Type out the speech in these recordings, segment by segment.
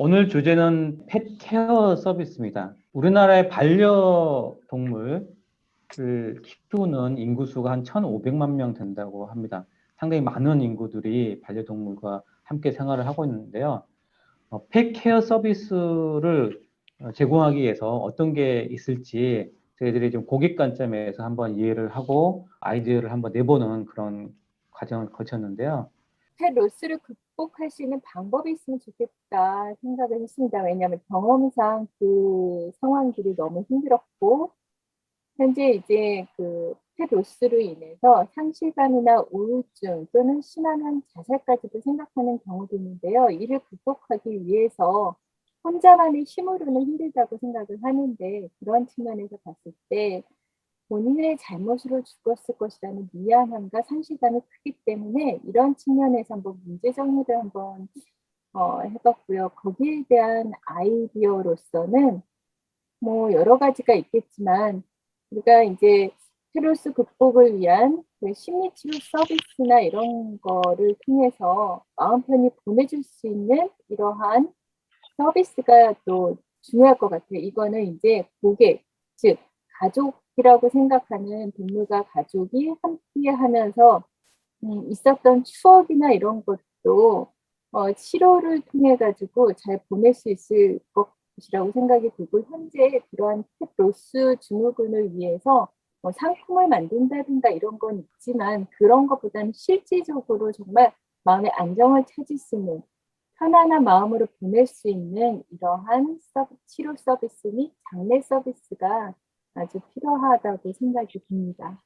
오늘 주제는 펫 케어 서비스입니다. 우리나라의 반려동물을 키우는 인구수가 한 1,500만 명 된다고 합니다. 상당히 많은 인구들이 반려동물과 함께 생활을 하고 있는데요. 어, 펫 케어 서비스를 어, 제공하기 위해서 어떤 게 있을지 저희들이 좀 고객 관점에서 한번 이해를 하고 아이디어를 한번 내보는 그런 과정을 거쳤는데요. 펫 로스를 극 복할 수 있는 방법이 있으면 좋겠다 생각을 했습니다. 왜냐하면 경험상 그 상황들이 너무 힘들었고 현재 이제 그펫 로스로 인해서 상실감이나 우울증 또는 심한 자살까지도 생각하는 경우도 있는데요. 이를 극복하기 위해서 혼자만의 힘으로는 힘들다고 생각을 하는데 그런 측면에서 봤을 때 본인의 잘못으로 죽었을 것이라는 미안함과 상실감이 크기 때문에 이런 측면에서 한번 문제 정리를 한번 어, 해봤고요. 거기에 대한 아이디어로서는 뭐 여러 가지가 있겠지만 우리가 이제 스트레스 극복을 위한 그 심리치료 서비스나 이런 거를 통해서 마음 편히 보내줄 수 있는 이러한 서비스가 또 중요할 것 같아요. 이거는 이제 고객, 즉 가족 이라고 생각하는 동물과 가족이 함께 하면서 음, 있었던 추억이나 이런 것도 어, 치료를 통해 가지고 잘 보낼 수 있을 것이라고 생각이 들고 현재 그러한 펫 로스 증후군을 위해서 뭐 상품을 만든다든가 이런 건 있지만 그런 것보다는 실질적으로 정말 마음의 안정을 찾을 수 있는 편안한 마음으로 보낼 수 있는 이러한 서비, 치료 서비스 및 장례 서비스가 아주 필요하다고 생각이 듭니다.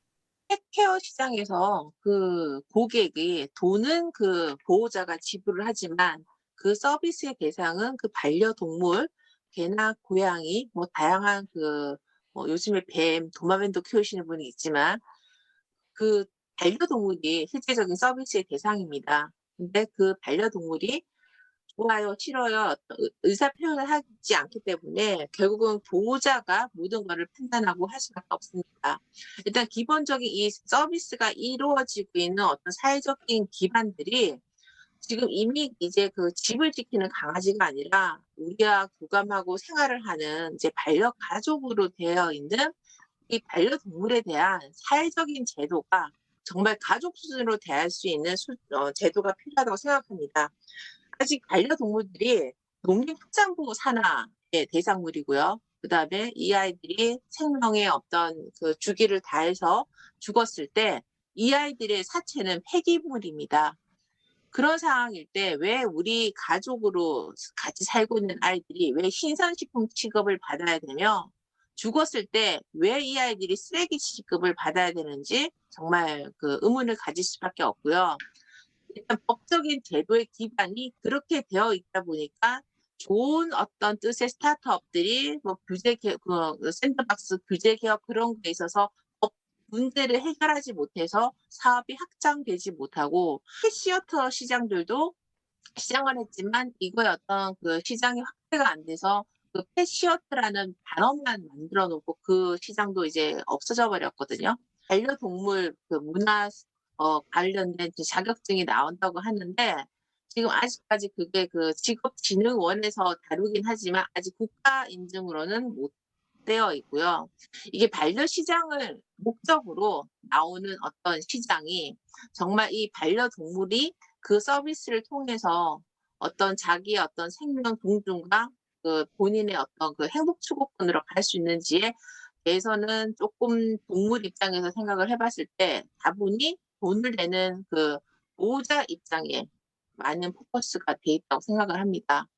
펫케어 시장에서 그 고객이 돈은 그 보호자가 지불을 하지만 그 서비스의 대상은 그 반려동물, 개나 고양이, 뭐 다양한 그 뭐 요즘에 뱀, 도마뱀도 키우시는 분이 있지만 그 반려동물이 실제적인 서비스의 대상입니다. 근데 그 반려동물이 좋아요, 싫어요, 의사 표현을 하지 않기 때문에 결국은 보호자가 모든 것을 판단하고 할 수밖에 없습니다. 일단 기본적인 이 서비스가 이루어지고 있는 어떤 사회적인 기반들이 지금 이미 이제 그 집을 지키는 강아지가 아니라 우리와 교감하고 생활을 하는 이제 반려 가족으로 되어 있는 이 반려동물에 대한 사회적인 제도가 정말 가족 수준으로 대할 수 있는 수, 어, 제도가 필요하다고 생각합니다. 아직 반려동물들이 농림축산부 산하의 대상물이고요. 그 다음에 이 아이들이 생명의 어떤 그 주기를 다해서 죽었을 때 이 아이들의 사체는 폐기물입니다. 그런 상황일 때 왜 우리 가족으로 같이 살고 있는 아이들이 왜 신선식품 취급을 받아야 되며 죽었을 때 왜 이 아이들이 쓰레기 취급을 받아야 되는지 정말 그 의문을 가질 수밖에 없고요. 일단 법적인 제도의 기반이 그렇게 되어 있다 보니까 좋은 어떤 뜻의 스타트업들이 뭐 규제 개, 그 샌드박스 규제 개혁 그런 게 있어서 법 문제를 해결하지 못해서 사업이 확장되지 못하고 시어터 시장들도 시장을 했지만 이거의 어떤 그 시장이 확대가 안 돼서 그 펫시어트라는 단어만 만들어 놓고 그 시장도 이제 없어져 버렸거든요. 반려동물 그 문화 어, 관련된 자격증이 나온다고 하는데 지금 아직까지 그게 그 직업진흥원에서 다루긴 하지만 아직 국가 인증으로는 못 되어 있고요. 이게 반려 시장을 목적으로 나오는 어떤 시장이 정말 이 반려 동물이 그 서비스를 통해서 어떤 자기의 어떤 생명 동중과 그 본인의 어떤 그 행복 추구권으로 갈 수 있는지에 대해서는 조금 동물 입장에서 생각을 해봤을 때 다분히 돈을 내는 그 보호자 입장에 많은 포커스가 돼 있다고 생각을 합니다.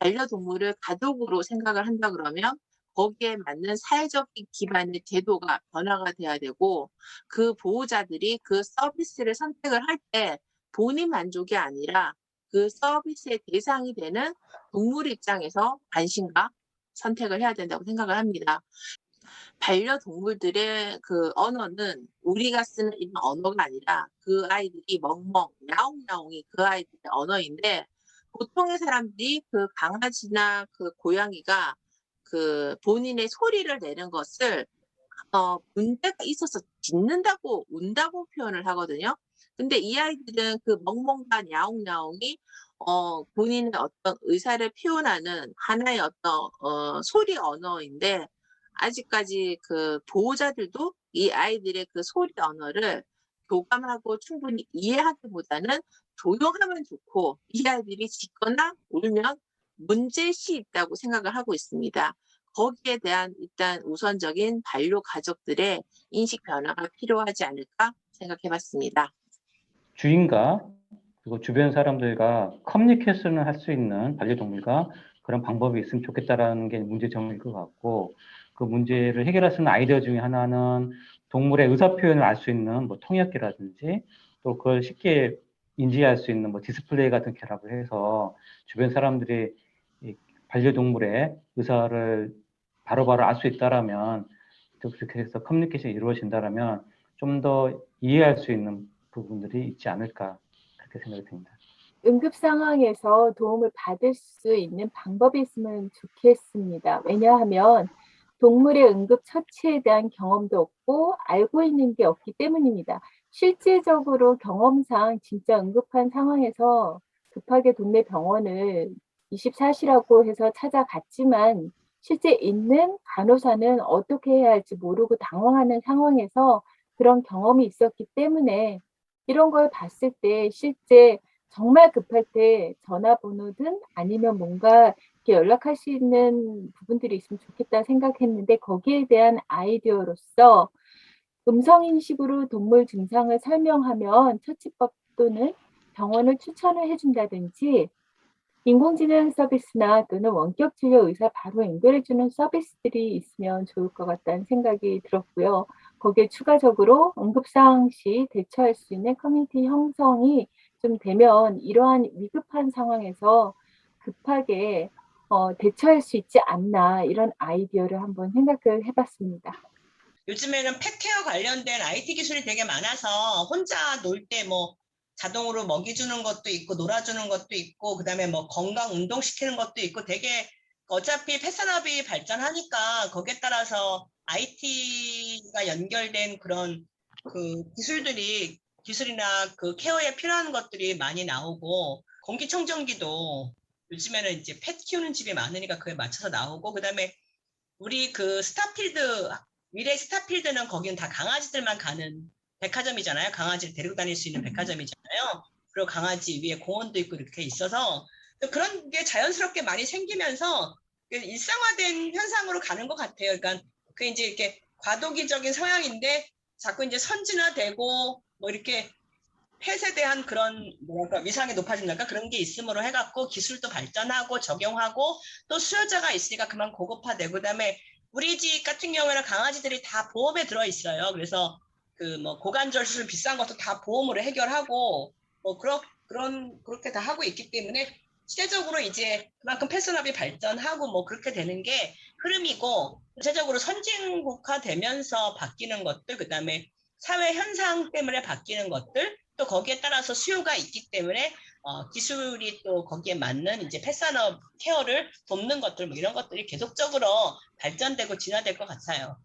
반려동물을 가족으로 생각을 한다 그러면 거기에 맞는 사회적인 기반의 제도가 변화가 돼야 되고 그 보호자들이 그 서비스를 선택을 할 때 본인 만족이 아니라 그 서비스의 대상이 되는 동물 입장에서 관심과 선택을 해야 된다고 생각을 합니다. 반려동물들의 그 언어는 우리가 쓰는 이런 언어가 아니라 그 아이들이 멍멍, 야옹야옹이 그 아이들의 언어인데 보통의 사람들이 그 강아지나 그 고양이가 그 본인의 소리를 내는 것을 어, 문제가 있어서 짖는다고 운다고 표현을 하거든요. 근데 이 아이들은 그 멍멍과 야옹야옹이 어, 본인의 어떤 의사를 표현하는 하나의 어떤 어, 소리 언어인데 아직까지 그 보호자들도 이 아이들의 그 소리 언어를 교감하고 충분히 이해하기보다는 조용하면 좋고 이 아이들이 짖거나 울면 문제시 있다고 생각을 하고 있습니다. 거기에 대한 일단 우선적인 반려 가족들의 인식 변화가 필요하지 않을까 생각해 봤습니다. 주인과 그리고 주변 사람들과 커뮤니케이션을 할 수 있는 반려동물과 그런 방법이 있으면 좋겠다라는 게 문제점일 것 같고 그 문제를 해결할 수 있는 아이디어 중에 하나는 동물의 의사 표현을 알 수 있는 뭐 통역기라든지 또 그걸 쉽게 인지할 수 있는 뭐 디스플레이 같은 결합을 해서 주변 사람들이 이 반려동물의 의사를 바로바로 알 수 있다라면 또 그렇게 해서 커뮤니케이션이 이루어진다라면 좀 더 이해할 수 있는 부분들이 있지 않을까 그렇게 생각이 듭니다. 응급 상황에서 도움을 받을 수 있는 방법이 있으면 좋겠습니다. 왜냐하면 동물의 응급 처치에 대한 경험도 없고 알고 있는 게 없기 때문입니다. 실제적으로 경험상 진짜 응급한 상황에서 급하게 동네 병원을 24시라고 해서 찾아갔지만 실제 있는 간호사는 어떻게 해야 할지 모르고 당황하는 상황에서 그런 경험이 있었기 때문에 이런 걸 봤을 때 실제 정말 급할 때 전화번호든 아니면 뭔가 이렇게 연락할 수 있는 부분들이 있으면 좋겠다 생각했는데 거기에 대한 아이디어로서 음성인식으로 동물 증상을 설명하면 처치법 또는 병원을 추천을 해준다든지 인공지능 서비스나 또는 원격 진료 의사 바로 연결해주는 서비스들이 있으면 좋을 것 같다는 생각이 들었고요. 거기에 추가적으로 응급상황 시 대처할 수 있는 커뮤니티 형성이 좀 되면 이러한 위급한 상황에서 급하게 어, 대처할 수 있지 않나 이런 아이디어를 한번 생각을 해봤습니다. 요즘에는 펫케어 관련된 IT 기술이 되게 많아서 혼자 놀 때 뭐 자동으로 먹이 주는 것도 있고 놀아주는 것도 있고 그다음에 뭐 건강 운동 시키는 것도 있고 되게 어차피 펫 산업이 발전하니까 거기에 따라서 IT가 연결된 그런 그 기술들이 기술이나 그 케어에 필요한 것들이 많이 나오고 공기청정기도 요즘에는 이제 펫 키우는 집이 많으니까 그에 맞춰서 나오고 그다음에 우리 그 스타필드 미래 스타필드는 거기는 다 강아지들만 가는 백화점이잖아요. 강아지를 데리고 다닐 수 있는 백화점이잖아요. 그리고 강아지 위에 공원도 있고 이렇게 있어서 그런 게 자연스럽게 많이 생기면서 그 일상화된 현상으로 가는 것 같아요. 그러니까 그 이제 이렇게 과도기적인 성향인데 자꾸 이제 선진화되고 뭐 이렇게 펫에 대한 그런 뭐랄까 위상이 높아진달까 그런 게 있음으로 해갖고 기술도 발전하고 적용하고 또 수요자가 있으니까 그만 고급화되고 그다음에 우리 집 같은 경우에는 강아지들이 다 보험에 들어 있어요. 그래서 그 뭐 고관절 수술 비싼 것도 다 보험으로 해결하고 뭐 그런 그런 그렇게 다 하고 있기 때문에 시대적으로 이제 그만큼 패스업이 발전하고 뭐 그렇게 되는 게 흐름이고 전체적으로 선진국화되면서 바뀌는 것들 그다음에 사회 현상 때문에 바뀌는 것들 또 거기에 따라서 수요가 있기 때문에 어, 기술이 또 거기에 맞는 이제 펫산업 케어를 돕는 것들 뭐 이런 것들이 계속적으로 발전되고 진화될 것 같아요.